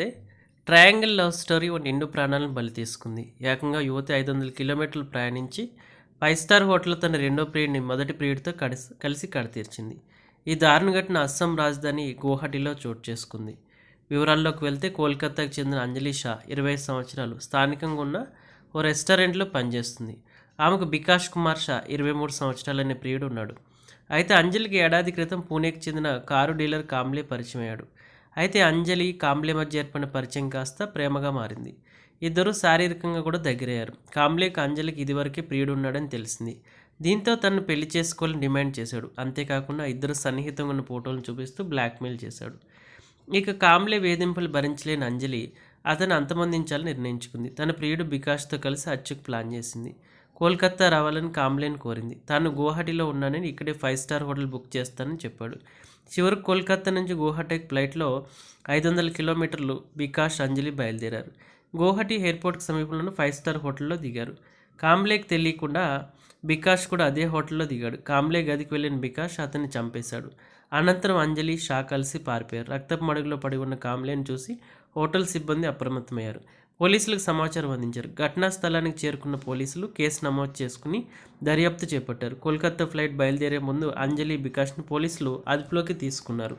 వస్తే triangle love story ఒక నిండు ప్రాణాలను బలి తీసుకుంది. ఏకంగా యువతి ఐదు వందల కిలోమీటర్లు ప్రయాణించి ఫైవ్ స్టార్ హోటల్లో తన రెండో ప్రియుడిని మొదటి ప్రియుడితో కలిసి కలిసి కడతీర్చింది ఈ దారుణ ఘటన అస్సాం రాజధాని గువాహటిలో చోటు చేసుకుంది. వివరాల్లోకి వెళ్తే కోల్కతాకు చెందిన అంజలి షా ఇరవై సంవత్సరాలు స్థానికంగా ఉన్న ఓ రెస్టారెంట్లో పనిచేస్తుంది. ఆమెకు బికాష్ కుమార్ షా ఇరవై మూడు సంవత్సరాలు అనే ప్రియుడు ఉన్నాడు. అయితే అంజలికి ఏడాది క్రితం పూణేకి చెందిన కారు డీలర్ కాంబ్లే పరిచయం అయ్యాడు. అయితే అంజలి కాంబ్లే మధ్య ఏర్పడిన పరిచయం కాస్త ప్రేమగా మారింది. ఇద్దరు శారీరకంగా కూడా దగ్గరయ్యారు. కాంబ్లేకి అంజలికి ఇదివరకే ప్రియుడు ఉన్నాడని తెలిసింది. దీంతో తనను పెళ్ళి చేసుకోవాలని డిమాండ్ చేశాడు. అంతేకాకుండా ఇద్దరు సన్నిహితంగా ఉన్న ఫోటోలను చూపిస్తూ బ్లాక్మెయిల్ చేశాడు. ఇక కాంబ్లే వేధింపులు భరించలేని అంజలి అతను అంతమందించాలని నిర్ణయించుకుంది. తన ప్రియుడు బికాష్తో కలిసి హత్యకు ప్లాన్ చేసింది. కోల్కత్తా రావాలని కాంబ్లేని కోరింది. తాను గువాహటిలో ఉన్నానని ఇక్కడే ఫైవ్ స్టార్ హోటల్ బుక్ చేస్తానని చెప్పాడు. చివరికి కోల్కత్తా నుంచి గువాహటికి ఫ్లైట్లో ఐదు వందల కిలోమీటర్లు బికాష్ అంజలి బయలుదేరారు. గువాహటి ఎయిర్పోర్ట్కి సమీపంలోనే ఫైవ్ స్టార్ హోటల్లో దిగారు. కాంబ్లేకి తెలియకుండా బికాష్ కూడా అదే హోటల్లో దిగాడు. కాంబ్లే గదికి వెళ్ళిన బికాష్ అతన్ని చంపేశాడు. అనంతరం అంజలి షా కలిసి పారిపోయారు. రక్తపు మడుగులో పడి ఉన్న కాంబ్లేని చూసి హోటల్ సిబ్బంది అప్రమత్తమయ్యారు. పోలీసులకు సమాచారం అందించారు. ఘటనా స్థలానికి చేరుకున్న పోలీసులు కేసు నమోదు చేసుకుని దర్యాప్తు చేపట్టారు. కోల్కతా ఫ్లైట్ బయలుదేరే ముందు అంజలి బికాష్ను పోలీసులు అదుపులోకి తీసుకున్నారు.